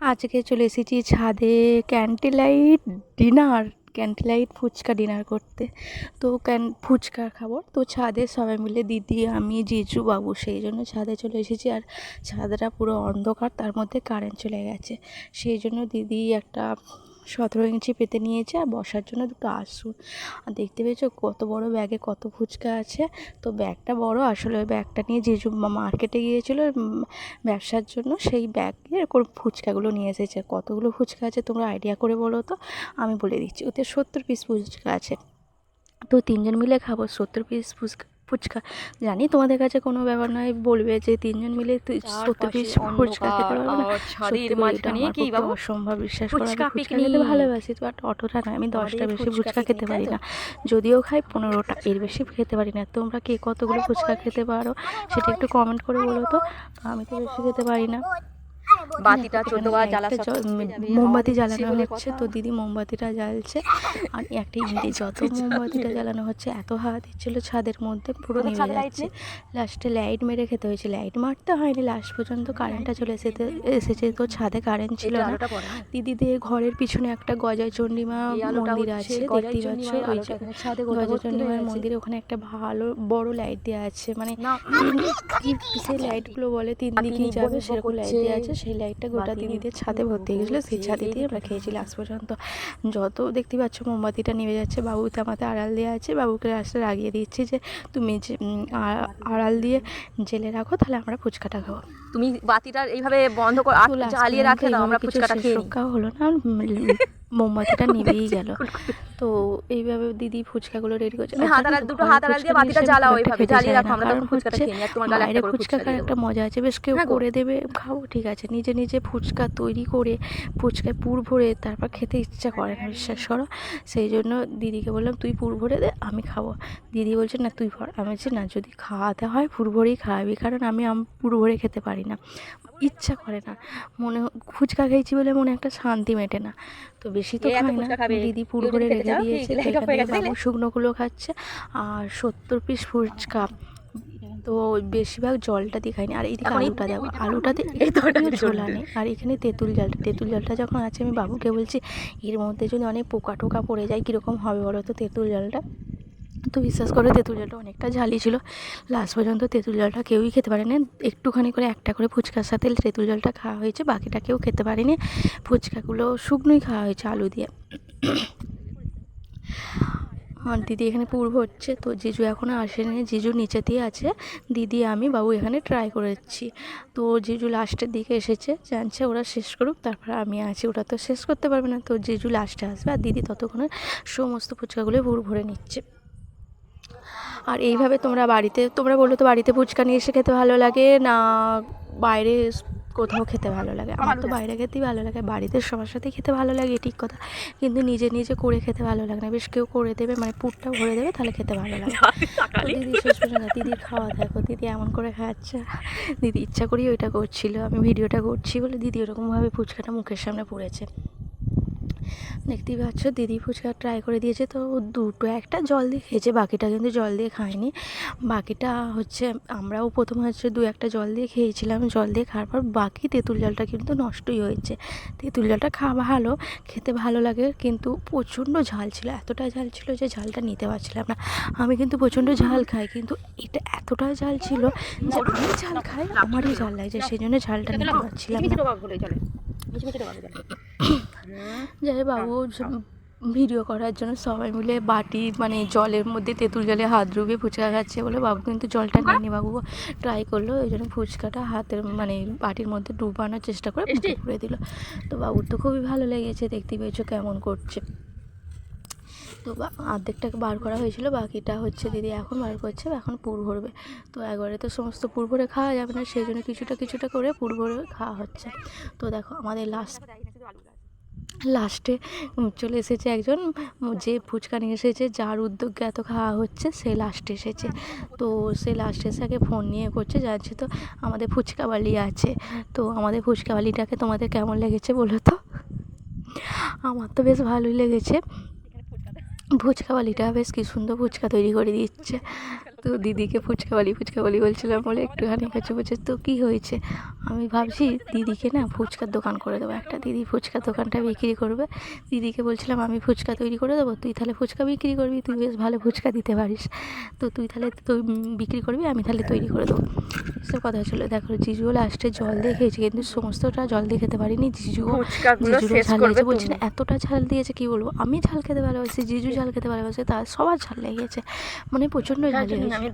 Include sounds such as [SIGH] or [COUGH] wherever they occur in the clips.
আজকে চলে এসেছি ছাদে candlelight dinner, candlelight fuchka dinner করতে। তো ক্যান, ফুচকা খাব। তো ছাদে সবাই মিলে দিদি, আমি, জিজু, বাবু, সেই জন্য ছাদে চলে এসেছি। আর ছাদটা পুরো অন্ধকার, তার মধ্যে কারেন্ট চলে গেছে। সেই জন্য দিদি একটা সতেরো ইঞ্চি পেতে নিয়েছে আর বসার জন্য দুটো আসুন আর দেখতে পেয়েছ কত বড় ব্যাগে কত ফুচকা আছে? তো ব্যাগটা বড়, আসলে ওই ব্যাগটা নিয়ে জিজু মার্কেটে গিয়েছিল ব্যবসার জন্য, সেই ব্যাগে করে ফুচকাগুলো নিয়ে এসেছে। কতগুলো ফুচকা আছে তোমরা আইডিয়া করে বলো তো, আমি বলে দিচ্ছি। ওতে সত্তর পিস ফুচকা আছে। তো তিনজন মিলে খাব সত্তর পিস ফুচকা। ফুচকা। জানি তোমাদের কাছে কোনো ব্যাপার নয় বলবে যে তিনজন মিলে তুই সত্তর পিস ফুচকা খেতে পারবে না। সত্যি এটা অসম্ভব বিশ্বাস করা ফুচকা খেতে। ভালোবাসি বাট অতটা নয় আমি দশটা বেশি ফুচকা খেতে পারি না। যদিও খাই পনেরোটা এর বেশি খেতে পারি না। তোমরা কে কতগুলো ফুচকা খেতে পারো সেটা একটু কমেন্ট করে বলো তো। আমি তো বেশি খেতে পারি না। বাতিটা চোদ্দ বার জ্বালা সব জ- উম, মোমবাতি জ্বালানো হচ্ছে। তো দিদি মোমবাতিটা জ্বালছে। আর একটা ইন্দি [LAUGHS] যত মোমবাতিটা জ্বালানো হচ্ছে এত হাওয়া দিচ্ছিল ছাদের মধ্যে পুরো ছাদে যাচ্ছে। লাস্টে লাইট মেরে খেতে হয়েছে। লাইট মারতে হয়নি। লাস্ট পর্যন্ত কারেন্টটা চলে এসেছে এসেছে তো ছাদে কারেন্ট ছিল না। পড়ে দিদিদের ঘরের পিছনে একটা গজায় চণ্ডীমা মন্দির আছে। দেখতেই পাচ্ছ ওই যে চণ্ডীমার মন্দিরে ওখানে একটা ভালো বড় লাইট দেওয়া আছে। মানে না। কি সেই লাইটগুলো বলে? তিন দিকেই যাবে সেরকম লাইট দেওয়া আছে। সেই লাইটটা গোটা দিদিদের ছাদে ভর্তি হয়ে গেছিল সেই ছাদে দিয়ে আমরা খেয়েছি লাস্ট পর্যন্ত যত দেখতে পাচ্ছ মোমবাতিটা নিভে যাচ্ছে বাবু মাথায় আড়াল দেওয়া আছে। বাবুকে লাস্টে লাগিয়ে দিচ্ছি যে তুমি যে আড়াল দিয়ে জেলে রাখো তাহলে আমরা ফুচকাটা খাব। তুমি বাতিটা এইভাবে বন্ধ করে জ্বালিয়ে না আমরা ফুচকাটা খেয়ে হলো না। মোমবাতিটা [LAUGHS] নিভেই গেল। তো এইভাবে দিদি ফুচকাগুলো রেডি করছে। আড়াল- তো, দুটো দিয়ে বাতিটা জ্বালাও এইভাবে, জ্বালিয়ে রাখো। আমরা তখন ফুচকাটা খেয়ে নিই, আর তোমার গালে একটা ফুচকা খাওয়ার একটা মজা আছে বেশ কেউ হ্যাঁ করে দেবে খাও ঠিক আছে। নিজে নিজে ফুচকা তৈরি করে ফুচকায় পুর ভরে তারপর খেতে ইচ্ছা করে না বিশ্বাস করো। সেই জন্য দিদিকে বললাম তুই পুর ভরে দে আমি খাব। দিদি বলছে না তুই ভর। আমি বলছি না যদি খাওয়াতে হয় পুর ভরেই খাওয়াবি কারণ আমি আম পুর ভরে খেতে পারি না। ইচ্ছা করে না। মনে ফুচকা খেয়েছি বলে মনে একটা শান্তি মেটে না। তো বেশি তো খাই না। দিদি ফুল খেতে রেখে দিয়েছে বাবু শুকনোগুলো খাচ্ছে। আর সত্তর পিস ফুচকা। তো বেশিরভাগ জলটা দিয়ে খাইনি। আর এদিকে আলুটা দেবো আলুটাতে ঝোলা নেই। আর এখানে তেঁতুল জলটা তেঁতুল জলটা যখন আছে আমি বাবুকে বলছি এর মধ্যে যদি অনেক পোকা টোকা পড়ে যায় কীরকম হবে বলো তো তেঁতুল জলটা? তো বিশ্বাস করে তেঁতুল জলটা অনেকটা ঝালি ছিল। লাস্ট পর্যন্ত তেঁতুল জলটা কেউই খেতে পারেনি। একটুখানি করে একটা করে ফুচকার সাথে তেঁতুল জলটা খাওয়া হয়েছে, বাকিটা কেউ খেতে পারেনি। ফুচকাগুলো শুকনোই খাওয়া হয়েছে আলু দিয়ে। আর দিদি এখানে পূর্ব হচ্ছে তো জিজু এখনও আসেনি। জিজু নিচে দিয়ে আছে। দিদি, আমি, বাবু এখানে ট্রাই করেছি। তো জিজু লাস্টের দিকে এসেছে, জানছে ওরা শেষ করুক, তারপর আমি আছি, ওরা তো শেষ করতে পারবে না। তো জিজু লাস্টে আসবে, আর দিদি ততক্ষণে সমস্ত ফুচকাগুলো ভুর ভরে নিচ্ছে। আর এইভাবে তোমরা বাড়িতে তোমরা বলল তো বাড়িতে ফুচকা নিয়ে এসে খেতে ভালো লাগে না বাইরে কোথাও খেতে ভালো লাগে? আমার তো বাইরে খেতেই ভালো লাগে বাড়িতে সবার সাথে খেতে ভালো লাগে ঠিক কথা। কিন্তু নিজে নিজে করে খেতে ভালো লাগে না বেশ কেউ করে দেবে মানে পুরটা ভরে দেবে তাহলে খেতে ভালো লাগে। [LAUGHS] দিদি শেষ পর্যন্ত দিদির খাওয়া দেখো দিদি এমন করে খাচ্ছে। দিদি ইচ্ছা করেই ওইটা করছিল আমি ভিডিওটা করছি বলে দিদি ওরকমভাবে ফুচকাটা মুখের সামনে পড়েছে। দেখতেই পাচ্ছ, দিদি ফুচকা ট্রাই করে দিয়েছে। তো দুটো একটা জল দিয়ে খেয়েছে, বাকিটা কিন্তু জল দিয়ে খায়নি। বাকিটা হচ্ছে, আমরাও প্রথমে হচ্ছে দু একটা জল দিয়ে খেয়েছিলাম। জল দিয়ে খাওয়ার পর বাকি তেঁতুল জলটা কিন্তু নষ্টই হয়েছে। তেঁতুল জলটা খাওয়া ভালো, খেতে ভালো লাগে, কিন্তু প্রচণ্ড ঝাল ছিল। এতটা ঝাল ছিল যে ঝালটা নিতে পারছিলাম না। আমি কিন্তু প্রচণ্ড ঝাল খাই, কিন্তু এটা এতটা ঝাল ছিল যে আমি ঝাল খাই, আমারই ঝাল লাগছে সেই জন্য ঝালটা নিতে পারছিলাম না। যাই বাবু ভিডিও করার জন্য সবাই মিলে বাটি মানে জলের মধ্যে তেঁতুল জলে হাত ডুবিয়ে ফুচকা খাচ্ছে বলে বাবু কিন্তু জলটা নেয়নি বাবু। ট্রাই করল ওই জন্য ফুচকাটা হাতের মানে বাটির মধ্যে ডুবানোর চেষ্টা করে পুড়ে দিল। তো বাবুর তো খুবই ভালো লেগেছে দেখতে পেয়েছ কেমন করছে। তো বা- অর্ধেকটাকে বার করা হয়েছিল বাকিটা হচ্ছে দিদি এখন বার করছে এখন পুর ভরবে। তো একবারে তো সমস্ত পুর ভরে খাওয়া যাবে না সেই জন্য কিছুটা কিছুটা করে পুর ভরে খাওয়া হচ্ছে। তো দেখো আমাদের লাস্ট লাস্টে চলে এসেছে একজন যে ফুচকা নিয়ে এসেছে যার উদ্যোগে এত খাওয়া হচ্ছে সে লাস্টে এসেছে। তো সে লাস্টে এসে আগে ফোন নিয়ে করছে জানছে তো আমাদের ফুচকাওয়ালি আছে। তো আমাদের ফুচকাওয়ালিটাকে তোমাদের কেমন লেগেছে বলো তো? আমার তো বেশ ভালোই লেগেছে। ফুচকাওয়ালিটা বেশ কি সুন্দর ফুচকা তৈরি করে দিচ্ছে। তো দিদিকে ফুচকা বালি ফুচকা বালি বলছিলাম বলে একটুখানি কাছে বলছে তো কী হয়েছে? আমি ভাবছি দিদিকে না ফুচকার দোকান করে দেবো। একটা দিদি ফুচকার দোকানটা বিক্রি করবে। দিদিকে বলছিলাম আমি ফুচকা তৈরি করে দেবো তুই তাহলে ফুচকা বিক্রি করবি তুই বেশ ভালো ফুচকা দিতে পারিস। তো তুই তাহলে তুই বিক্রি করবি আমি তাহলে তৈরি করে দেবো। সব কথা ছিল দেখো জিজুও লাস্টে জল দিয়ে খেয়েছে কিন্তু সমস্তটা জল দিয়ে খেতে পারিনি। জিজু ফুচকাগুলো ঝাল লেগেছে। বলছি না এতটা ঝাল দিয়েছে কি বলব? আমি ঝাল খেতে ভালোবাসি জিজু ঝাল খেতে ভালোবাসে তার সবার ঝাল লেগেছে। মানে প্রচণ্ড ঝাল লেগেছে আমি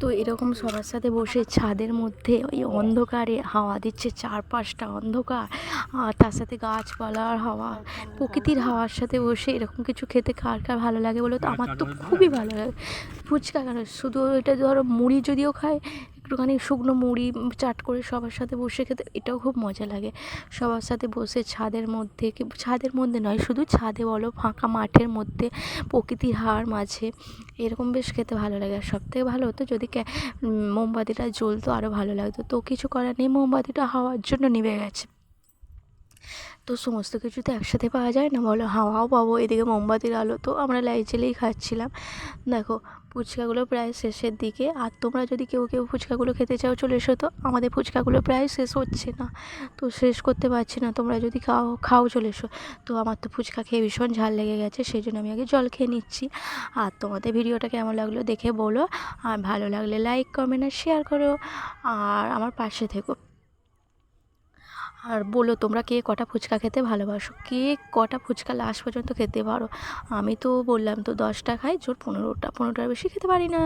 তো এরকম সবার সাথে বসে ছাদের মধ্যে ওই অন্ধকারে হাওয়া দিচ্ছে চারপাশটা অন্ধকার আর তার সাথে গাছপালার হাওয়া প্রকৃতির হাওয়ার সাথে বসে এরকম কিছু খেতে কার কার ভালো লাগে বলো তো? আমার তো খুবই ভালো লাগে। ফুচকা কেন? শুধু এটা ধরো মুড়ি যদিও খায় একটুখানি শুকনো মুড়ি চাট করে সবার সাথে বসে খেতে, এটাও খুব মজা লাগে। সবার সাথে বসে ছাদের মধ্যে ছাদের মধ্যে নয়, শুধু ছাদে বলো, ফাঁকা মাঠের মধ্যে, প্রকৃতির হার মাঝে, এরকম বেশ খেতে ভালো লাগে। আর সবথেকে ভালো হতো যদি মোমবাতিটা জ্বলতো আরও ভালো লাগতো। তো কিছু করার নেই, মোমবাতিটা হাওয়ার জন্য নিভে গেছে। তো সমস্ত কিছু তো একসাথে পাওয়া যায় না। বলো হাওয়াও পাবো এদিকে মোমবাতির আলো। তো আমরা লাইট জ্বেলেই খাচ্ছিলাম। দেখো, ফুচকাগুলো প্রায় শেষের দিকে। আর তোমরা যদি কেউ কেউ ফুচকাগুলো খেতে চাও, চলে এসো তো। আমাদের ফুচকাগুলো প্রায় শেষ হচ্ছে না। তো শেষ করতে পারছি না। তোমরা যদি খাও খাও, চলে এসো। তো আমার তো ফুচকা খেয়ে ভীষণ ঝাল লেগে গেছে, সেই জন্য আমি আগে জল খেয়ে নিচ্ছি। আর তোমাদের ভিডিওটা কেমন লাগল দেখে বলো। আর ভালো লাগলে লাইক কমেন্ট আর শেয়ার করো। আর আমার পাশে থেকো। আর বলো তোমরা কে কটা ফুচকা খেতে ভালোবাসো? কে কটা ফুচকা লাস্ট পর্যন্ত খেতে পারো? আমি তো বললাম তো দশটা খাই, জোর পনেরোটা, পনেরোটার বেশি খেতে পারি না।